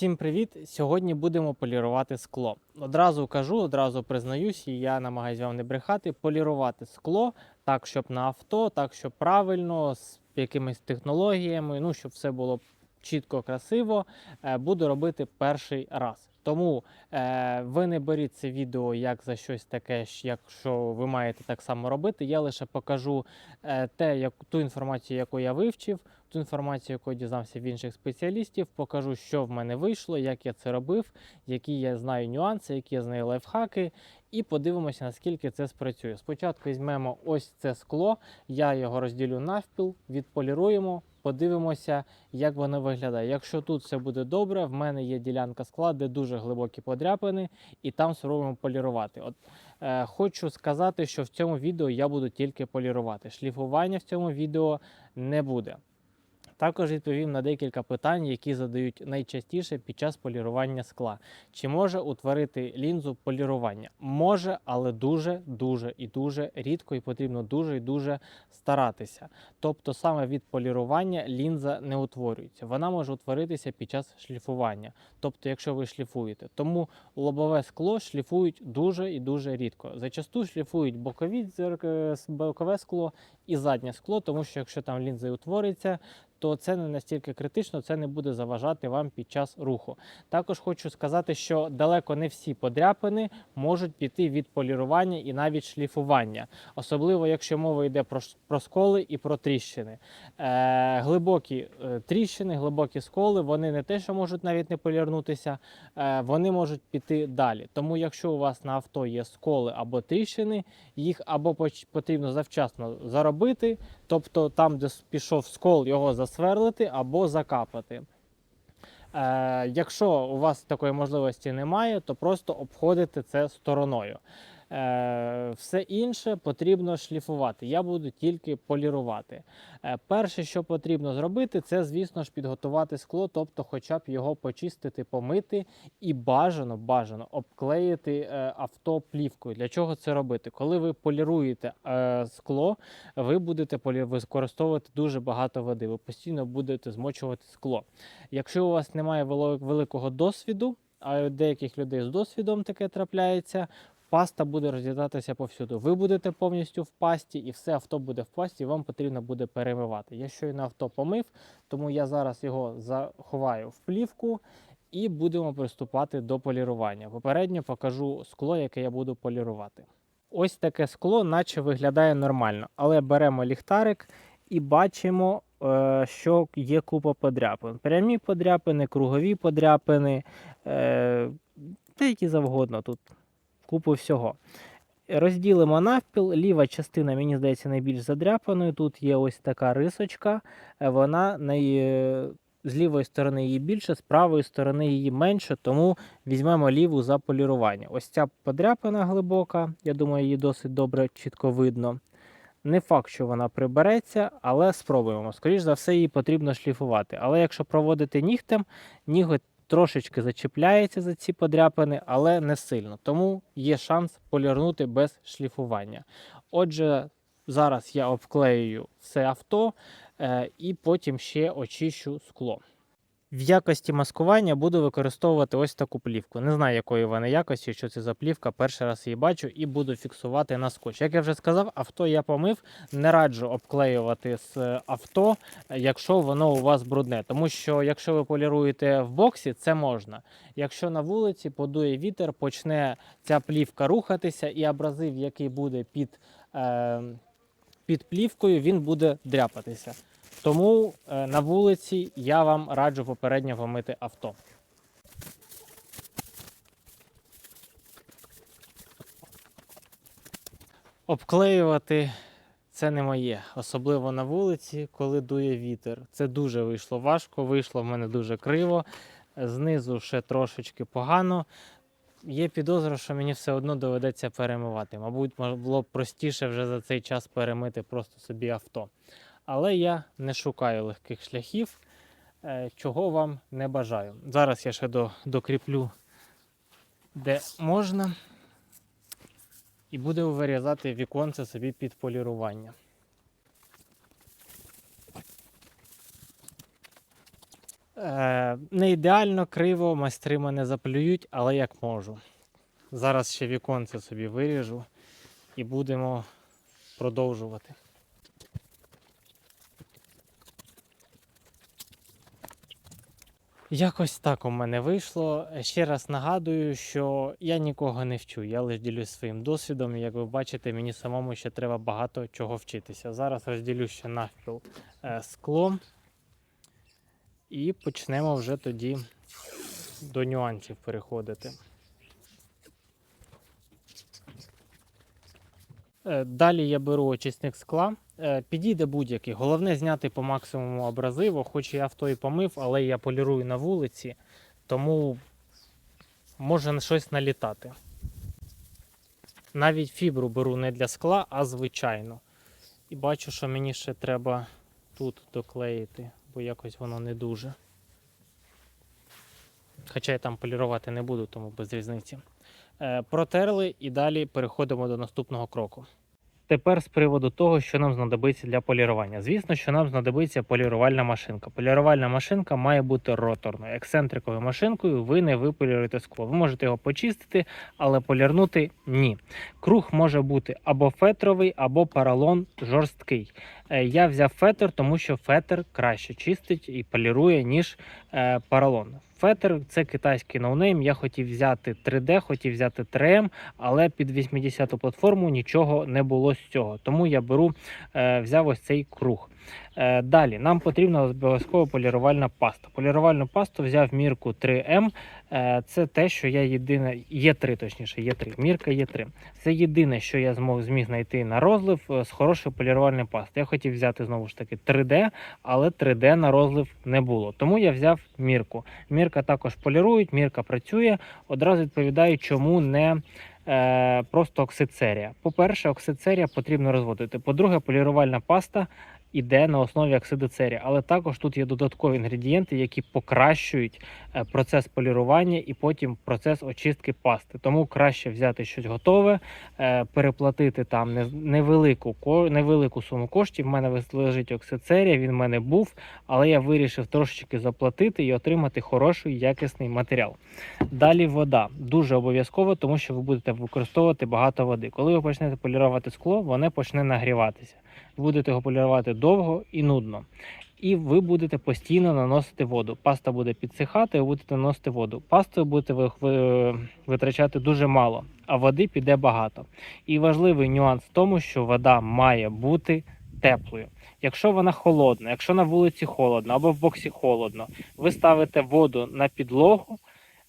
Всім привіт! Сьогодні будемо полірувати скло. Одразу кажу, одразу признаюсь, і я намагаюся вам не брехати. Полірувати скло так, щоб на авто, так, щоб правильно, з якимись технологіями, ну щоб все було чітко, красиво. е, Буду робити перший раз. Тому е, ви не беріть це відео як за щось таке, якщо ви маєте так само робити. Я лише покажу е, те, як ту інформацію, яку я вивчив, ту інформацію, яку я дізнався в інших спеціалістів, покажу, що в мене вийшло, як я це робив, які я знаю нюанси, які я знаю лайфхаки, і подивимося, наскільки це спрацює. Спочатку візьмемо ось це скло, я його розділю навпіл, відполіруємо, подивимося, як воно виглядає. Якщо тут все буде добре, в мене є ділянка скла, де дуже глибокі подряпини, і там спробуємо полірувати. От е, хочу сказати, що в цьому відео я буду тільки полірувати. Шліфування в цьому відео не буде. Також відповім на декілька питань, які задають найчастіше під час полірування скла. Чи може утворити лінзу полірування? Може, але дуже, дуже і дуже рідко, і потрібно дуже і дуже старатися. Тобто, саме від полірування лінза не утворюється. Вона може утворитися під час шліфування, тобто, якщо ви шліфуєте. Тому лобове скло шліфують дуже і дуже рідко. Зачасту шліфують бокові бокове скло і заднє скло, тому що якщо там лінза утвориться, то це не настільки критично, це не буде заважати вам під час руху. Також хочу сказати, що далеко не всі подряпини можуть піти від полірування і навіть шліфування, особливо якщо мова йде про, сколи і про тріщини. Е, глибокі е, тріщини, глибокі сколи, вони не те, що можуть навіть не полірнутися, е, вони можуть піти далі. Тому, якщо у вас на авто є сколи або тріщини, їх або потрібно завчасно заробити, тобто там, де пішов скол, його засверлити або закапати. Е, якщо у вас такої можливості немає, то просто обходите це стороною. Е, все інше потрібно шліфувати. Я буду тільки полірувати. Е, перше, що потрібно зробити, це, звісно ж, підготувати скло, тобто, хоча б його почистити, помити і бажано, бажано обклеїти е, авто плівкою. Для чого це робити? Коли ви поліруєте скло, ви будете використовувати дуже багато води. Ви постійно будете змочувати скло. Якщо у вас немає великого досвіду, а деяких людей з досвідом таке трапляється, паста буде роз'їдатися повсюду. Ви будете повністю в пасті, і все авто буде в пасті, і вам потрібно буде перемивати. Я щойно авто помив, тому я зараз його заховаю в плівку і будемо приступати до полірування. Попередньо покажу скло, яке я буду полірувати. Ось таке скло, наче виглядає нормально, але беремо ліхтарик і бачимо, е, що є купа подряпин. Прямі подряпини, кругові подряпини, е, та які завгодно тут купу всього. Розділимо навпіл. Ліва частина, мені здається, найбільш задряпаною. Тут є ось така рисочка. е, Вона най... з лівої сторони її більше, з правої сторони її менше, тому візьмемо ліву за полірування. Ось ця подряпина глибока, я думаю, її досить добре чітко видно. Не факт, що вона прибереться, але спробуємо. Скоріше за все, її потрібно шліфувати. Але якщо проводити нігтем, ніготь трошечки зачіпляється за ці подряпини, але не сильно. Тому є шанс полірнути без шліфування. Отже, зараз я обклеюю все авто е, і потім ще очищу скло. В якості маскування буду використовувати ось таку плівку. Не знаю, якої вона якості, що це за плівка. Перший раз її бачу і буду фіксувати на скотч. Як я вже сказав, авто я помив. Не раджу обклеювати з е, авто, якщо воно у вас брудне. Тому що якщо ви поліруєте в боксі, це можна. Якщо на вулиці подує вітер, почне ця плівка рухатися, і абразив, який буде під, е, під плівкою, він буде дряпатися. Тому е, на вулиці я вам раджу попередньо помити авто. Обклеювати це не моє, особливо на вулиці, коли дує вітер. Це дуже вийшло важко, вийшло в мене дуже криво, знизу ще трошечки погано. Є підозра, що мені все одно доведеться перемивати. Мабуть, було б простіше вже за цей час перемити просто собі авто. Але я не шукаю легких шляхів, е, чого вам не бажаю. Зараз я ще до, докріплю, де можна, і буду вирізати віконце собі під полірування. Е, не ідеально криво, майстри мене заплюють, але як можу. Зараз ще віконце собі виріжу і будемо продовжувати. Якось так у мене вийшло. Ще раз нагадую, що я нікого не вчу, я лише ділюсь своїм досвідом. Як ви бачите, мені самому ще треба багато чого вчитися. Зараз розділю ще навпіл е, склом і почнемо вже тоді до нюансів переходити. Е, Далі я беру очисник скла. Е, Підійде будь-який. Головне зняти по максимуму абразиву, хоч я авто і помив, але я полірую на вулиці, тому може щось налітати. Навіть фібру беру не для скла, а звичайно. І бачу, що мені ще треба тут доклеїти, бо якось воно не дуже. Хоча я там полірувати не буду, тому без різниці. Е, Протерли і далі переходимо до наступного кроку. Тепер з приводу того, що нам знадобиться для полірування. Звісно, що нам знадобиться полірувальна машинка. Полірувальна машинка має бути роторною. Ексцентриковою машинкою ви не виполіруєте скло. Ви можете його почистити, але полірнути ні. Круг може бути або фетровий, або паралон жорсткий. Е, Я взяв фетр, тому що фетр краще чистить і полірує, ніж е, паралон. Фетр це китайський ноунейм. Я хотів взяти 3D, хотів взяти 3M, але під 80-ту платформу нічого не було з цього. Тому я беру, е, взяв ось цей круг. Е, Далі нам потрібна обов'язково полірувальна паста. Полірувальну пасту взяв мірку 3М. Е, Це те, що я єдине, є 3 точніше, є 3. Мірка є 3. Це єдине, що я змог зміг знайти на розлив е, з хорошої полірувальної пасти. Я хотів взяти знову ж таки 3D, але 3D на розлив не було. Тому я взяв мірку. Мірка також полірують, мірка працює. Одразу відповідаю, чому не просто оксицерія. По-перше, оксицерія потрібно розводити. По-друге, полірувальна паста іде на основі оксидоцерія, але також тут є додаткові інгредієнти, які покращують е, процес полірування і потім процес очистки пасти. Тому краще взяти щось готове, е, переплатити там не- невелику невелику суму коштів. У мене лежить оксицерія, він в мене був, але я вирішив трошечки заплатити і отримати хороший якісний матеріал. Далі вода дуже обов'язково, тому що ви будете використовувати багато води. Коли ви почнете полірувати скло, воно почне нагріватися. Будете його полірувати довго і нудно. І ви будете постійно наносити воду. Паста буде підсихати, ви будете наносити воду. Пастою будете ви, ви, витрачати дуже мало, а води піде багато. І важливий нюанс в тому, що вода має бути теплою. Якщо вона холодна, якщо на вулиці холодно або в боксі холодно, ви ставите воду на підлогу,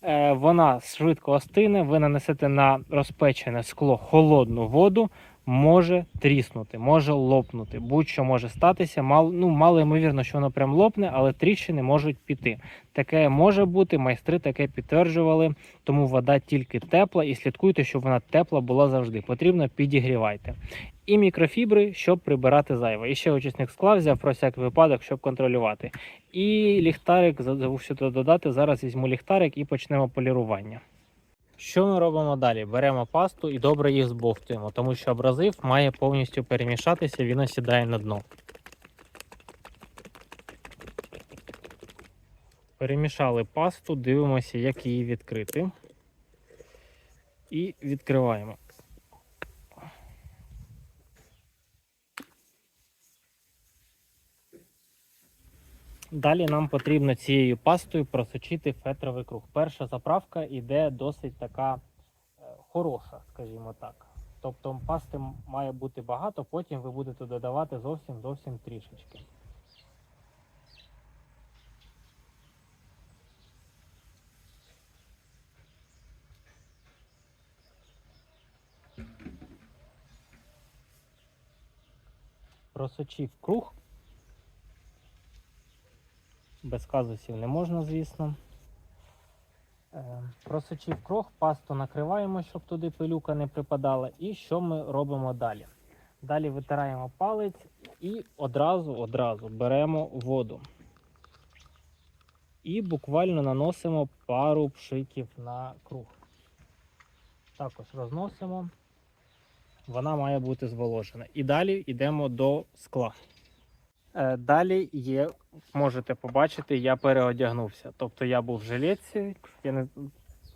е, вона швидко остине, ви нанесете на розпечене скло холодну воду, може тріснути, може лопнути. Будь-що може статися. Мало, ну, мало ймовірно, що воно прям лопне, але тріщини можуть піти. Таке може бути, майстри таке підтверджували, тому вода тільки тепла і слідкуйте, щоб вона тепла була завжди. Потрібно підігрівайте. І мікрофібри, щоб прибирати зайве. І ще очисник скла взяв про всяк випадок, щоб контролювати. І ліхтарик, забув тут додати. Зараз візьму ліхтарик і почнемо полірування. Що ми робимо далі? Беремо пасту і добре їх збовтуємо, тому що абразив має повністю перемішатися, він осідає на дно. Перемішали пасту, дивимося, як її відкрити. І відкриваємо. Далі нам потрібно цією пастою просочити фетровий круг. Перша заправка йде досить така е, хороша, скажімо так. Тобто пасти має бути багато, потім ви будете додавати зовсім зовсім трішечки. Просочив круг. Без казусів не можна, звісно. Е, Просочив крох, пасту накриваємо, щоб туди пилюка не припадала. І що ми робимо далі? Далі витираємо палець і одразу одразу беремо воду. І буквально наносимо пару пшиків на круг. Також розносимо. Вона має бути зволожена. І далі йдемо до скла. Е, Далі є, можете побачити, я переодягнувся. Тобто я був в жилетці, я не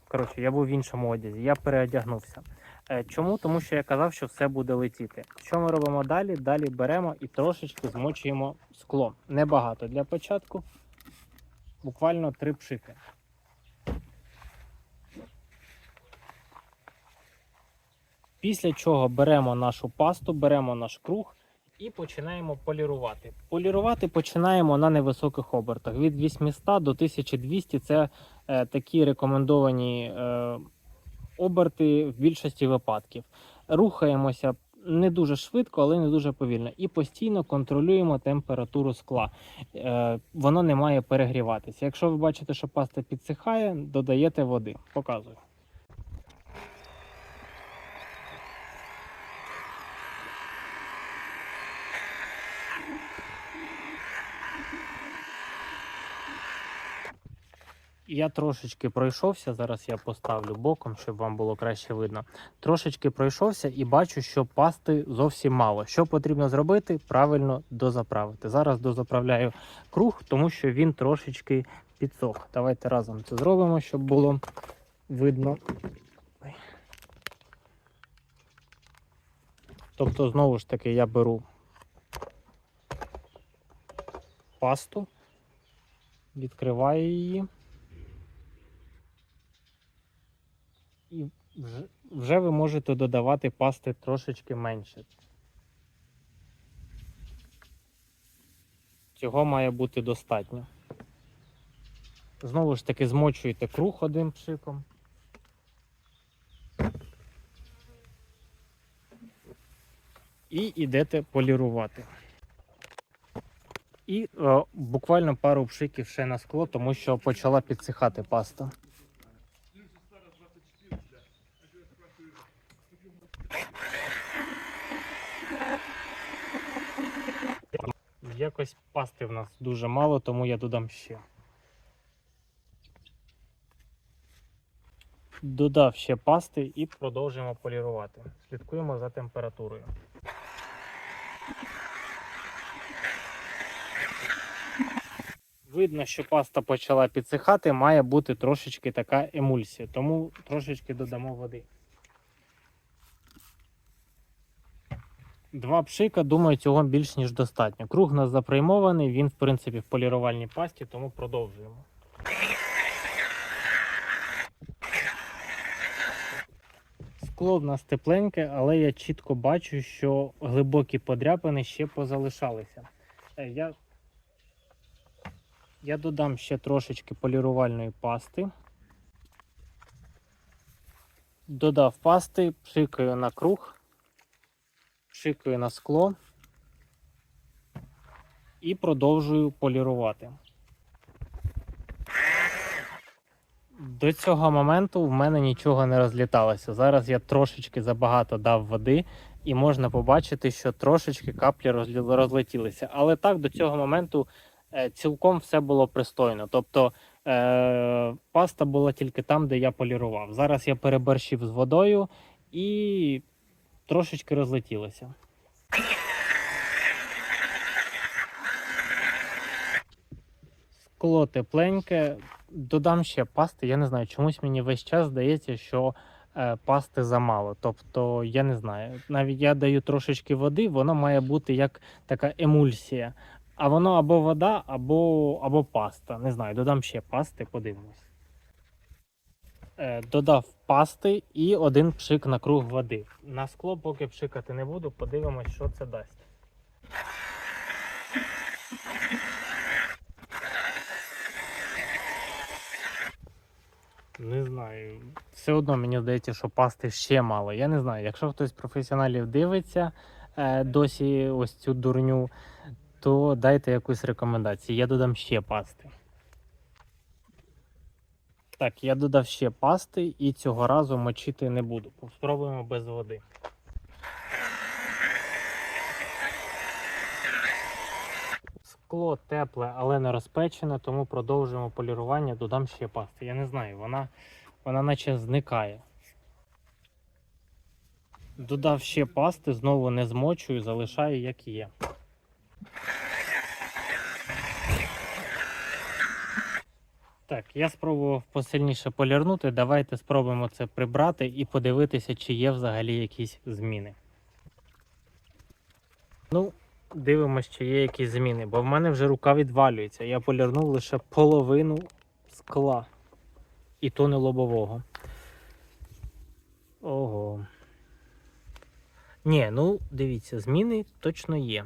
коротше, я був в іншому одязі, я переодягнувся. Е, Чому? Тому що я казав, що все буде летіти. Що ми робимо далі? Далі беремо і трошечки змочуємо скло. Небагато для початку, буквально три пшики. Після чого беремо нашу пасту, беремо наш круг і починаємо полірувати. Полірувати починаємо на невисоких обертах. Від 800 до 1200 це е, такі рекомендовані е, оберти в більшості випадків. Рухаємося не дуже швидко, але не дуже повільно. І постійно контролюємо температуру скла. Е, воно не має перегріватися. Якщо ви бачите, що паста підсихає, додаєте води. Показую. Я трошечки пройшовся. Зараз я поставлю боком, щоб вам було краще видно. Трошечки пройшовся і бачу, що пасти зовсім мало. Що потрібно зробити? Правильно дозаправити. Зараз дозаправляю круг, тому що він трошечки підсох. Давайте разом це зробимо, щоб було видно. Тобто, знову ж таки, я беру пасту, відкриваю її. І вже, ви можете додавати пасти трошечки менше. Цього має бути достатньо. Знову ж таки змочуєте круг одним пшиком. І йдете полірувати. І е, буквально пару пшиків ще на скло, тому що почала підсихати паста. Якось пасти в нас дуже мало, тому я додам ще. Додав ще пасти і продовжуємо полірувати. Слідкуємо за температурою. Видно, що паста почала підсихати, має бути трошечки така емульсія, тому трошечки додамо води. Два пшика, думаю, цього більш ніж достатньо. Круг у нас заприймований, він, в принципі, в полірувальній пасті, тому продовжуємо. Скло в нас тепленьке, але я чітко бачу, що глибокі подряпини ще позалишалися. Е, Я, я додам ще трошечки полірувальної пасти. Додав пасти, пшикаю на круг пшикаю на скло і продовжую полірувати. До цього моменту в мене нічого не розліталося. Зараз я трошечки забагато дав води, і можна побачити, що трошечки каплі розлетілися. Але так, до цього моменту е, цілком все було пристойно. Тобто е, паста була тільки там, де я полірував. Зараз я переборщив з водою і трошечки розлетілося. Скло тепленьке. Додам ще пасти. Я не знаю, чомусь мені весь час здається, що е, пасти замало. Тобто, я не знаю. Навіть я даю трошечки води, воно має бути як така емульсія. А воно або вода, або, або паста. Не знаю, додам ще пасти, подивимось. Е, додав пасти і один пшик на круг води. На скло поки пшикати не буду, подивимось, що це дасть. Не знаю. Все одно мені здається, що пасти ще мало. Я не знаю. Якщо хтось з професіоналів дивиться е, досі ось цю дурню, то дайте якусь рекомендацію. Я додам ще пасти. Так, я додав ще пасти і цього разу мочити не буду. Спробуємо без води. Скло тепле, але не розпечене, тому продовжуємо полірування, додам ще пасти. Я не знаю, вона, вона наче зникає. Додав ще пасти, знову не змочую, залишаю як є. Так, я спробував посильніше полірнути. Давайте спробуємо це прибрати і подивитися, чи є взагалі якісь зміни. Ну, дивимось, чи є якісь зміни, бо в мене вже рука відвалюється. Я полірнув лише половину скла. І то не лобового. Ого. Ні, ну дивіться, зміни точно є.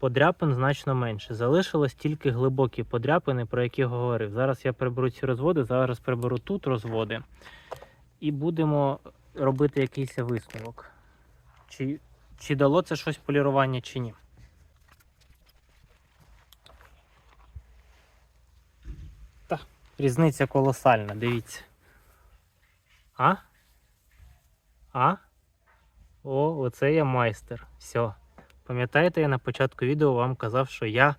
Подряпин значно менше. Залишилось тільки глибокі подряпини, про які говорив. Зараз я приберу ці розводи, зараз приберу тут розводи. І будемо робити якийсь висновок. Чи, чи дало це щось полірування, чи ні. Та, різниця колосальна, дивіться. А? А? О, оце я майстер. Все. Пам'ятаєте, я на початку відео вам казав, що я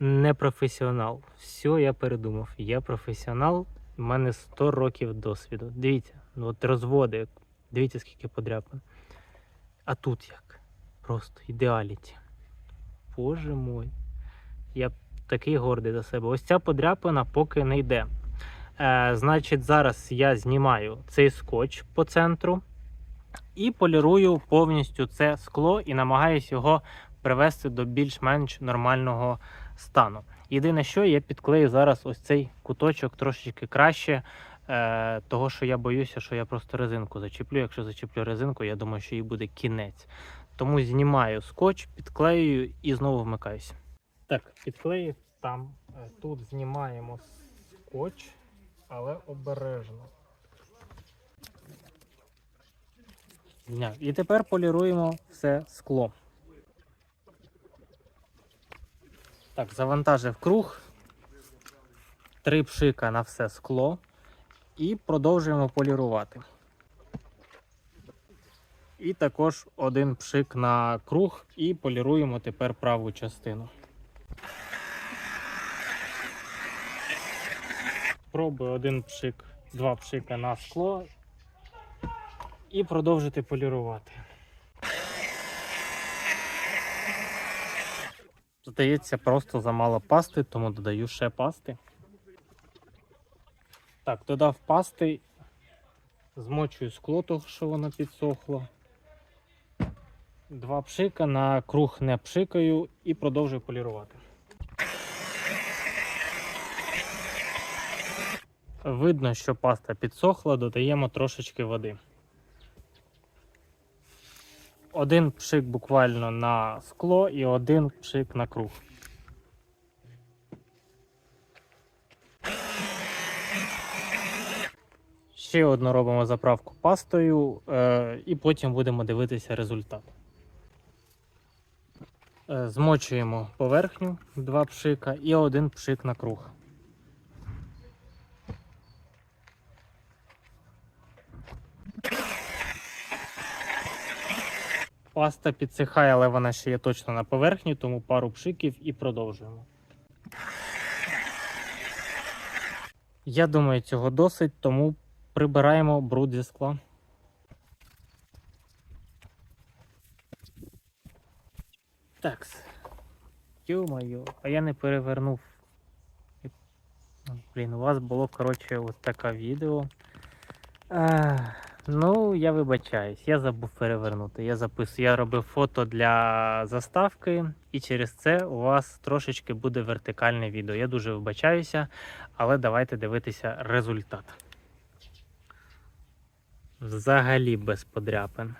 не професіонал. Все, я передумав. Я професіонал, в мене 100 років досвіду. Дивіться, ну от розводи. Дивіться, скільки подряпин. А тут як? Просто ідеаліті. Боже мой. Я такий гордий за себе. Ось ця подряпина поки не йде. Е, значить, зараз я знімаю цей скотч по центру і полірую повністю це скло і намагаюся його привести до більш-менш нормального стану. Єдине, що я підклею зараз ось цей куточок трошечки краще, е, того що я боюся, що я просто резинку зачеплю. Якщо зачеплю резинку, я думаю, що їй буде кінець. Тому знімаю скотч, підклеюю і знову вмикаюся. Так, підклеїв там. Е, Тут знімаємо скотч, але обережно. Зняв. І тепер поліруємо все скло. Так, завантажив круг, три пшика на все скло і продовжуємо полірувати. І також один пшик на круг і поліруємо тепер праву частину. Пробую один пшик, два пшика на скло і продовжити полірувати. Здається, просто замало пасти, тому додаю ще пасти. Так, додав пасти, змочую скло, того, що воно підсохло. Два пшика на круг не пшикаю і продовжую полірувати. Видно, що паста підсохла, додаємо трошечки води. Один пшик буквально на скло і один пшик на круг. Ще одну робимо заправку пастою е, і потім будемо дивитися результат. Е, змочуємо поверхню два пшика і один пшик на круг. Паста підсихає, але вона ще є точно на поверхні, тому пару пшиків і продовжуємо. Я думаю, цього досить, тому прибираємо бруд зі скла. Так. Йо-моє, а я не перевернув. Блін, у вас було, коротше, ось таке відео. А, ну, я вибачаюсь, я забув перевернути. Я записую, я робив фото для заставки, і через це у вас трошечки буде вертикальне відео. Я дуже вибачаюся, але давайте дивитися результат. Взагалі без подряпин.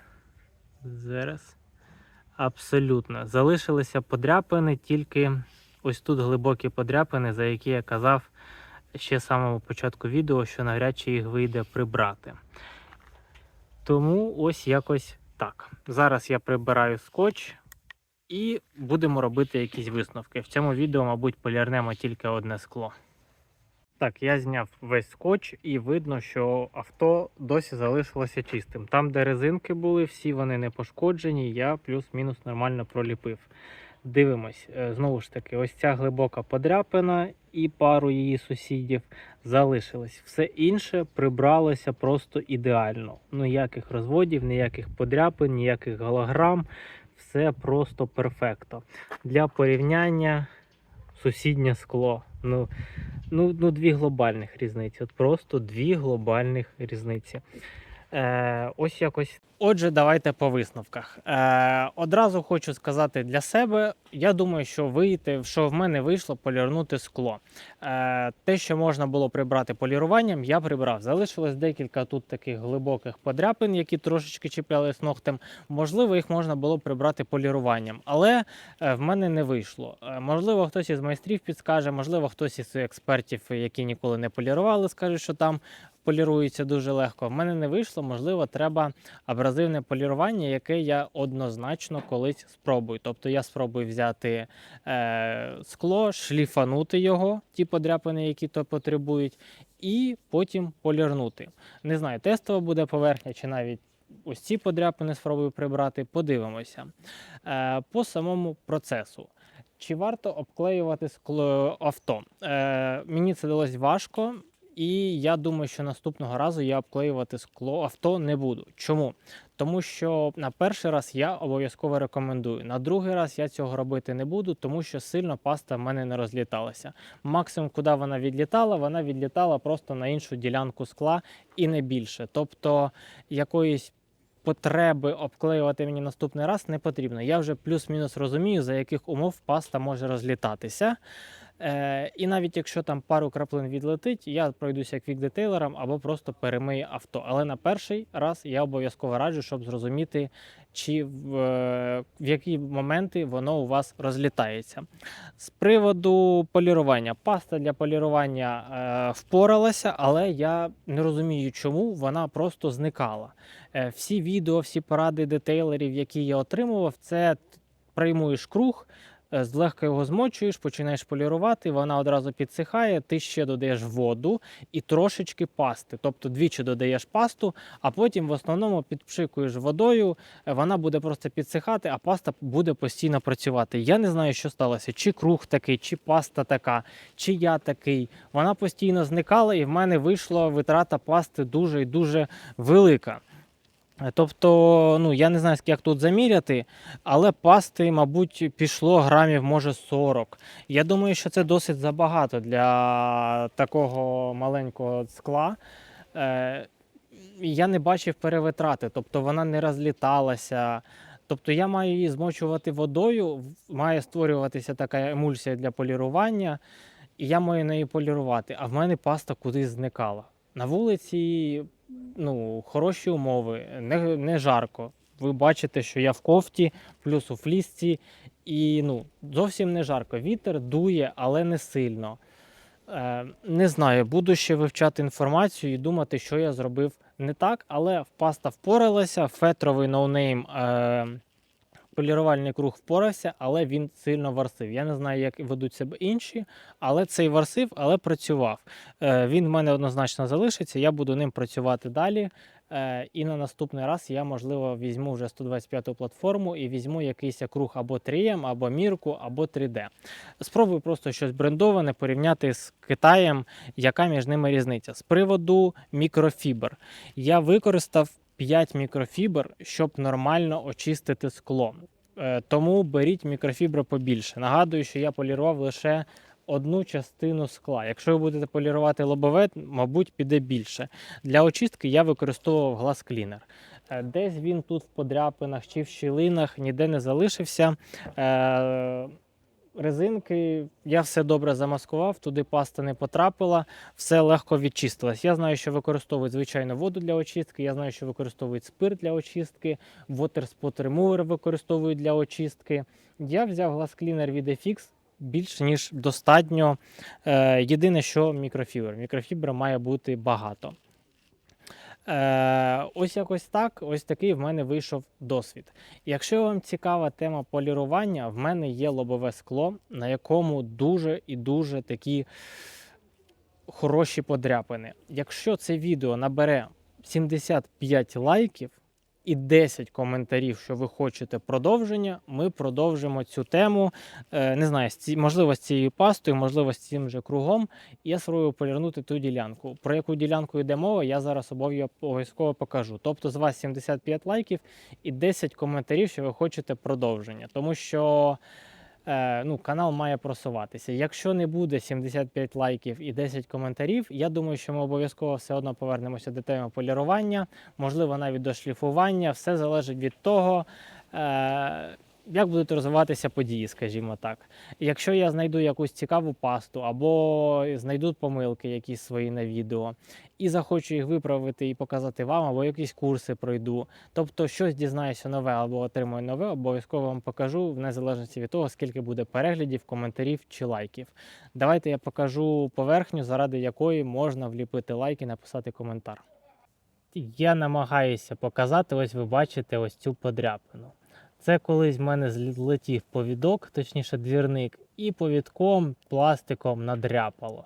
Зараз. Абсолютно. Залишилися подряпини, тільки ось тут глибокі подряпини, за які я казав ще з самого початку відео, що навряд чи їх вийде прибрати. Тому ось якось так. Зараз я прибираю скотч і будемо робити якісь висновки. В цьому відео, мабуть, полірнемо тільки одне скло. Так, я зняв весь скотч і видно, що авто досі залишилося чистим. Там, де резинки були, всі вони не пошкоджені, я плюс-мінус нормально проліпив. Дивимось, е, знову ж таки, ось ця глибока подряпина і пару її сусідів залишилось. Все інше прибралося просто ідеально. Ніяких розводів, ніяких подряпин, ніяких голограм. Все просто перфекто. Для порівняння сусіднє скло. Ну, ну, ну дві глобальних різниці. От просто дві глобальних різниці. Е, ось якось. Отже, давайте по висновках. Е, одразу хочу сказати для себе: я думаю, що вийти, що в мене вийшло полірнути скло. Е, те, що можна було прибрати поліруванням, я прибрав. Залишилось декілька тут таких глибоких подряпин, які трошечки чіплялись ногтем. Можливо, їх можна було прибрати поліруванням, але е, в мене не вийшло. Е, можливо, хтось із майстрів підскаже, можливо, хтось із експертів, які ніколи не полірували, скаже, що там полірується дуже легко. В мене не вийшло, можливо, треба абразивне полірування, яке я однозначно колись спробую. Тобто я спробую взяти е, скло, шліфанути його, ті подряпини, які то потребують, і потім полірнути. Не знаю, тестова буде поверхня чи навіть. Ось ці подряпини спробую прибрати, подивимося. Е, по самому процесу. Чи варто обклеювати скло авто? Е, мені це далось важко. І я думаю, що наступного разу я обклеювати скло авто не буду. Чому? Тому що на перший раз я обов'язково рекомендую. На другий раз я цього робити не буду, тому що сильно паста в мене не розліталася. Максимум, куди вона відлітала, вона відлітала просто на іншу ділянку скла і не більше. Тобто якоїсь потреби обклеювати мені наступний раз не потрібно. Я вже плюс-мінус розумію, за яких умов паста може розлітатися. Е, і навіть якщо там пару краплин відлетить, я пройдуся квік-детейлером або просто перемию авто. Але на перший раз я обов'язково раджу, щоб зрозуміти, чи в, е, в які моменти воно у вас розлітається. З приводу полірування. Паста для полірування е, впоралася, але я не розумію, чому вона просто зникала. Е, всі відео, всі поради детейлерів, які я отримував, це приймуєш круг. Е, Злегка його змочуєш, починаєш полірувати, вона одразу підсихає, ти ще додаєш воду і трошечки пасти. Тобто двічі додаєш пасту, а потім в основному підпшикуєш водою, е, вона буде просто підсихати, а паста буде постійно працювати. Я не знаю, що сталося, чи круг такий, чи паста така, чи я такий. Вона постійно зникала, і в мене вийшла витрата пасти дуже і дуже велика. Е, Тобто, ну я не знаю, як тут заміряти, але пасти, мабуть, пішло грамів, може 40. Я думаю, що це досить забагато для такого маленького скла. Е, я не бачив перевитрати, тобто вона не розліталася. Тобто я маю її змочувати водою, має створюватися така емульсія для полірування, і я маю неї полірувати, а в мене паста кудись зникала. На вулиці ну, хороші умови, не, не жарко. Ви бачите, що я в кофті, плюс у флісці, і ну, зовсім не жарко. Вітер дує, але не сильно. Е, не знаю, буду ще вивчати інформацію і думати, що я зробив не так, але паста впоралася, фетровий ноунейм е, полірувальний круг впорався, але він сильно варсив. Я не знаю, як ведуть себе інші, але цей варсив, але працював. Е, він в мене однозначно залишиться, я буду ним працювати далі. Е, і на наступний раз я, можливо, візьму вже 125-ту платформу і візьму якийсь круг або 3М, або мірку, або 3D. Спробую просто щось брендоване порівняти з Китаєм, яка між ними різниця. З приводу мікрофібр. Я використав 5 мікрофібр, щоб нормально очистити скло. Е, Тому беріть мікрофібри побільше. Нагадую, що я полірував лише одну частину скла. Якщо ви будете полірувати лобове, мабуть, піде більше. Для очистки я використовував глаз клінер. Е, Десь він тут в подряпинах чи в щілинах ніде не залишився. Резинки, я все добре замаскував, туди паста не потрапила, все легко відчистилось. Я знаю, що використовують звичайно воду для очистки, я знаю, що використовують спирт для очистки, Water Spot Remover використовують для очистки. Я взяв глаз клінер від FX більш ніж достатньо. Е, єдине, що мікрофібр. Мікрофібра має бути багато. Е, ось якось так, ось такий в мене вийшов досвід. Якщо вам цікава тема полірування, в мене є лобове скло, на якому дуже і дуже такі хороші подряпини. Якщо це відео набере 75 лайків і 10 коментарів, що ви хочете продовження, ми продовжимо цю тему. Е, не знаю, можливо, з цією пастою, можливо, з цим же кругом. Я спробую полірнути ту ділянку. Про яку ділянку йде мова, я зараз обов'я- обов'язково покажу. Тобто з вас 75 лайків і 10 коментарів, що ви хочете продовження. Тому що ну, канал має просуватися. Якщо не буде 75 лайків і 10 коментарів, я думаю, що ми обов'язково все одно повернемося до теми полірування, можливо, навіть до шліфування. Все залежить від того. Як будуть розвиватися події, скажімо так. Якщо я знайду якусь цікаву пасту або знайду помилки якісь свої на відео, і захочу їх виправити і показати вам, або якісь курси пройду, тобто щось дізнаюся нове або отримую нове, обов'язково вам покажу в незалежності від того, скільки буде переглядів, коментарів чи лайків. Давайте я покажу поверхню, заради якої можна вліпити лайк і написати коментар. Я намагаюся показати, ось ви бачите ось цю подряпину. Це колись в мене злетів повідок, точніше двірник, і повідком пластиком надряпало.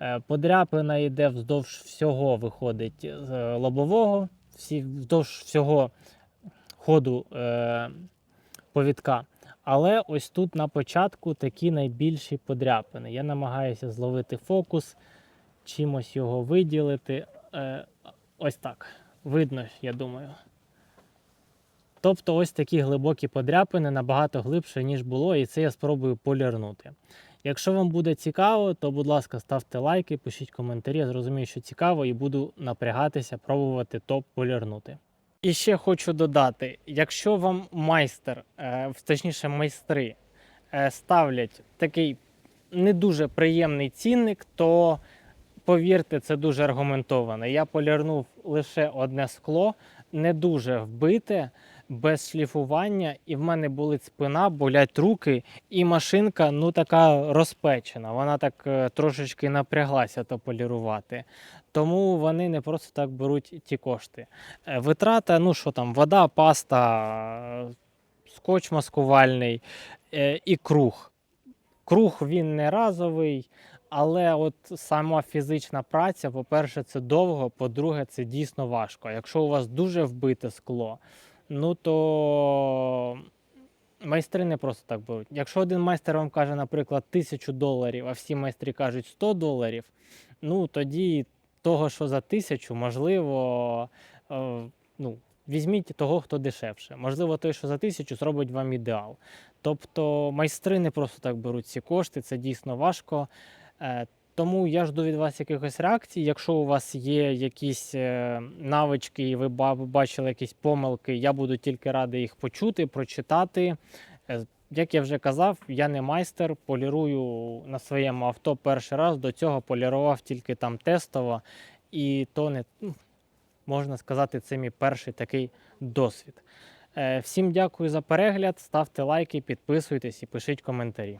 Е, Подряпина йде вздовж всього, виходить з е, лобового, всі, вздовж всього ходу е, повідка. Але ось тут на початку такі найбільші подряпини. Я намагаюся зловити фокус, чимось його виділити. Е, ось так. Видно, я думаю. Тобто ось такі глибокі подряпини набагато глибше, ніж було, і це я спробую полірнути. Якщо вам буде цікаво, то будь ласка, ставте лайки, пишіть коментарі. Я зрозумію, що цікаво, і буду напрягатися, пробувати топ полірнути. І ще хочу додати: якщо вам майстер, е, точніше майстри, е, ставлять такий не дуже приємний цінник, то повірте, це дуже аргументовано. Я полірнув лише одне скло, не дуже вбите, без шліфування, і в мене болить спина, болять руки, і машинка ну така розпечена. Вона так е, трошечки напряглася то полірувати. Тому вони не просто так беруть ті кошти. Е, Витрата, ну що там, вода, паста, скотч маскувальний е, і круг. Круг він не разовий, але от сама фізична праця, по-перше, це довго, по-друге, це дійсно важко. Якщо у вас дуже вбите скло, ну то майстри не просто так беруть. Якщо один майстер вам каже, наприклад, тисячу доларів, а всі майстри кажуть 100 доларів, ну тоді того, що за тисячу, можливо, е, ну, візьміть того, хто дешевше. Можливо, той, що за тисячу, зробить вам ідеал. Тобто майстри не просто так беруть ці кошти, це дійсно важко. Тому я жду від вас якихось реакцій. Якщо у вас є якісь е, навички і ви бачили якісь помилки, я буду тільки радий їх почути, прочитати. Е, Як я вже казав, я не майстер, полірую на своєму авто перший раз. До цього полірував тільки там тестово, і то не ну, можна сказати, це мій перший такий досвід. Е, Всім дякую за перегляд, ставте лайки, підписуйтесь і пишіть коментарі.